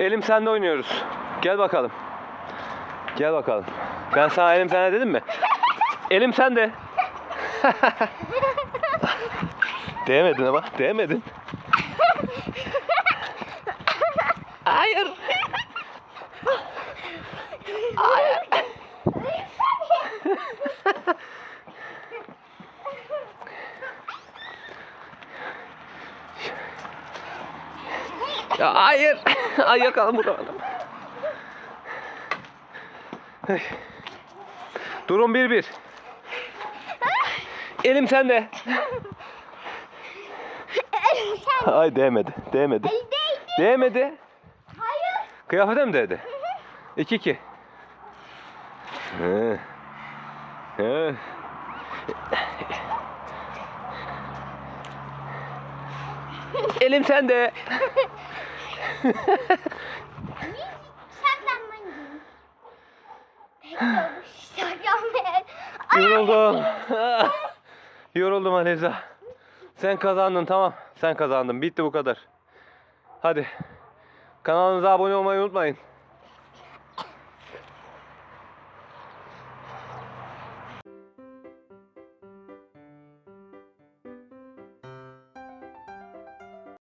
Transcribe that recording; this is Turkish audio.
Elim sende oynuyoruz. Gel bakalım. Gel bakalım. Ben sana elim sende dedim mi? Elim sende. Değmedin ama. Değmedin. Hayır. Ya hayır. Ay yakalım. Ay. Durum 1-1. Elim sende. Sen Ay değmedi. Değmedi. değdi. Değmedi. Hayır. Kıyafete mi değdi? 2-2. Hı. Hı. Elim sende. Saklanmayın. Saklanmayın. Yoruldum. Yoruldum Alevza. Sen kazandın tamam. Sen kazandın. Bitti bu kadar. Hadi. Kanalımıza abone olmayı unutmayın.